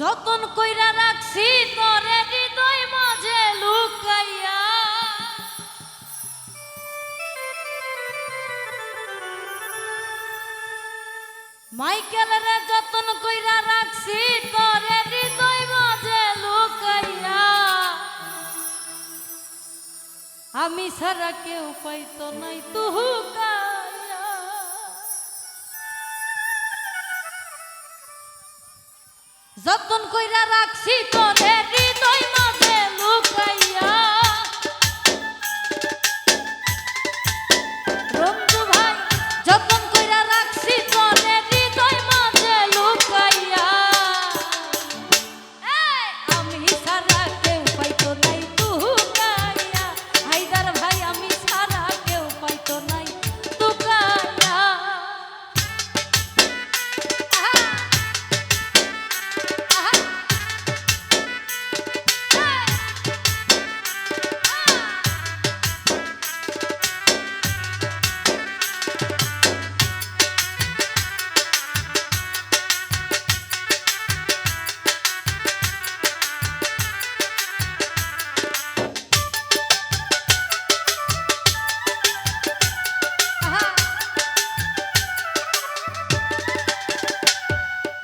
যতন কইরা রাখছি, তরে হৃদয় মাঝে লুকাইয়া। মাইকেল রে যতন কইরা রাখছি, তরে হৃদয় মাঝে লুকাইয়া। আমি সারা কেউ পাইতো নাই, তুহুকা যতন কইরা রাখছি তোদের হৃদয়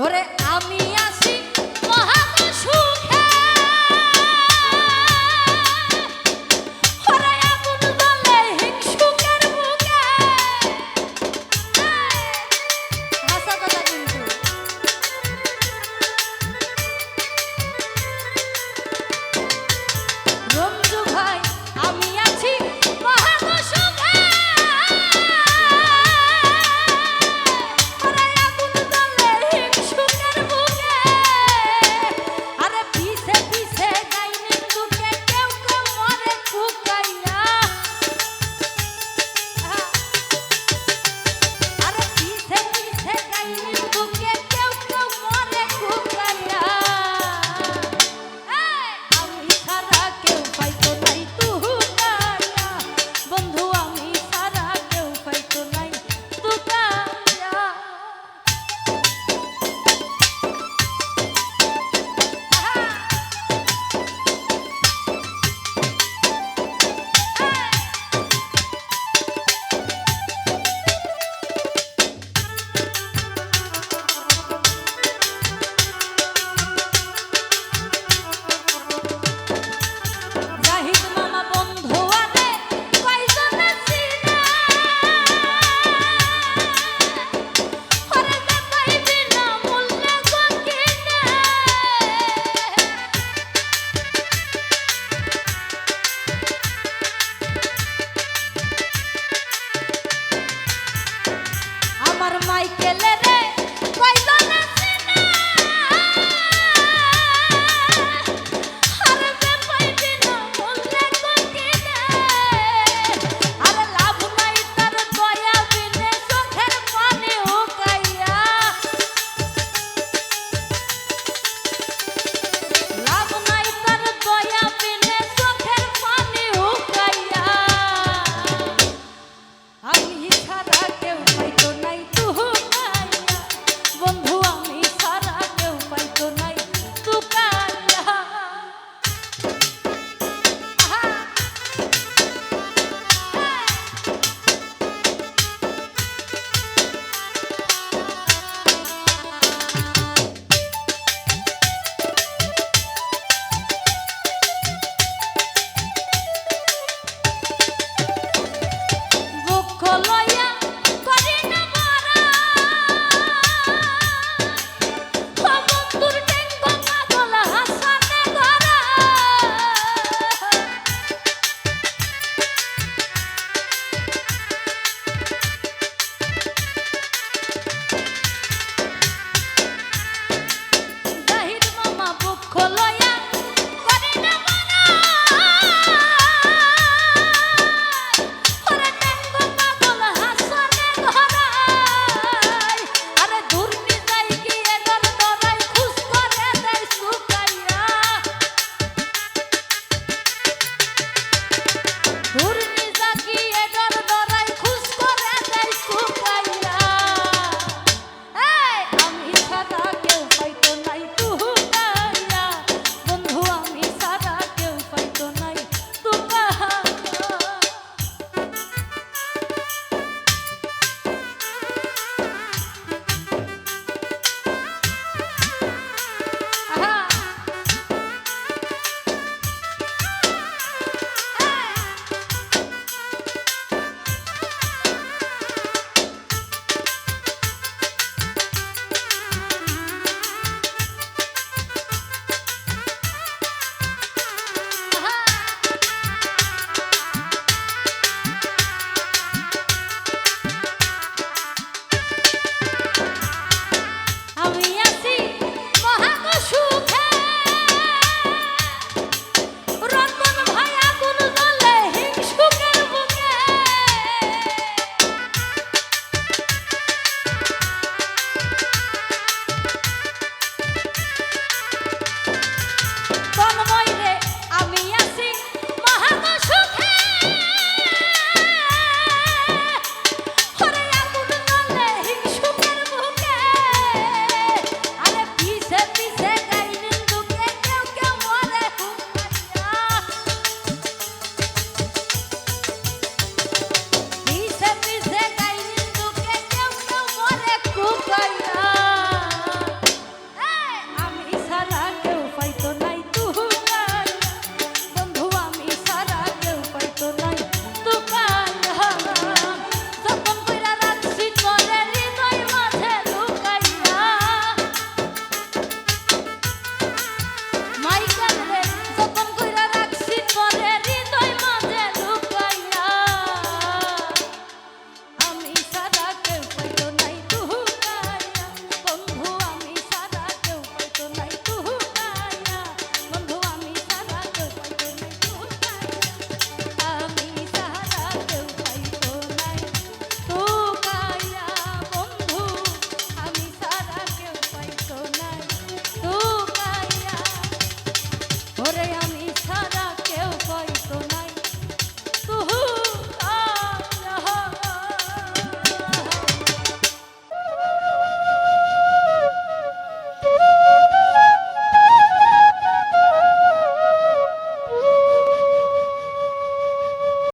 ওরে আমি